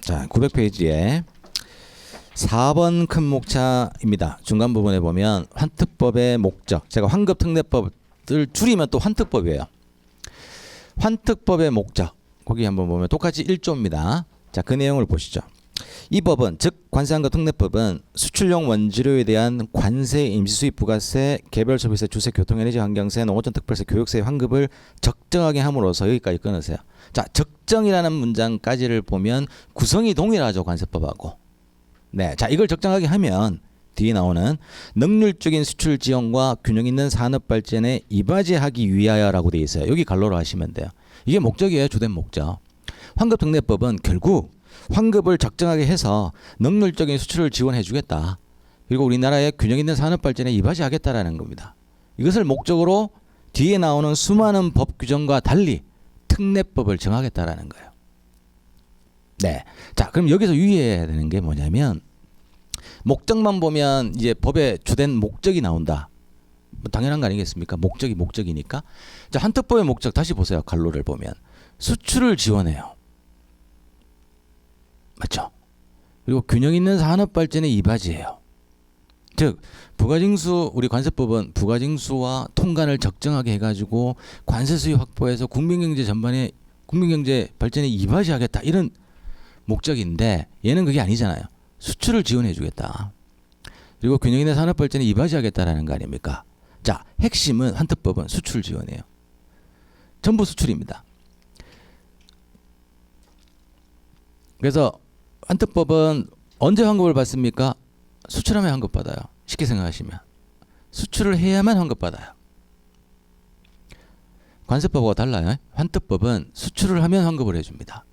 자, 900페이지에 4번 큰 목차입니다. 중간 부분에 보면 환특법의 목적. 제가 환급 특례법을 줄이면 또 환특법이에요. 환특법의 목적. 거기 한번 보면 똑같이 1조입니다. 자, 그 내용을 보시죠. 이 법은 즉 관세환급 특례법은 수출용 원재료에 대한 관세, 임시수입 부가세, 개별 소비세, 주세, 교통 에너지 환경세, 농어촌 특별세, 교육세 환급을 적정하게 함으로써 여기까지 끊으세요. 자, 적정이라는 문장까지를 보면 구성이 동일하죠 관세법하고. 네, 자 이걸 적정하게 하면 뒤에 나오는 능률적인 수출 지원과 균형 있는 산업 발전에 이바지하기 위하여라고 돼 있어요. 여기 갈로로 하시면 돼요. 이게 목적이에요, 주된 목적. 환급 특례법은 결국 환급을 적정하게 해서 능률적인 수출을 지원해 주겠다. 그리고 우리나라의 균형 있는 산업 발전에 이바지하겠다라는 겁니다. 이것을 목적으로 뒤에 나오는 수많은 법 규정과 달리 특례법을 정하겠다라는 거예요. 네. 자, 그럼 여기서 유의해야 되는 게 뭐냐면 목적만 보면 이제 법의 주된 목적이 나온다. 뭐 당연한 거 아니겠습니까? 목적이 목적이니까. 자, 한특법의 목적 다시 보세요. 갈로를 보면 수출을 지원해요. 맞죠? 그리고 균형 있는 산업 발전에 이바지해요. 즉 부가징수 우리 관세법은 부가징수와 통관을 적정하게 해가지고 관세 수요 확보해서 국민경제 전반에 국민경제 발전에 이바지하겠다 이런 목적인데 얘는 그게 아니잖아요. 수출을 지원해주겠다. 그리고 균형 있는 산업 발전에 이바지하겠다라는 거 아닙니까? 자 핵심은 한특법은 수출 지원이에요. 전부 수출입니다. 그래서 한특법은 언제 환급을 받습니까? 수출하면 환급 받아요. 쉽게 생각하시면 수출을 해야만 환급 받아요. 관세법과 달라요. 환특법은 수출을 하면 환급을 해줍니다.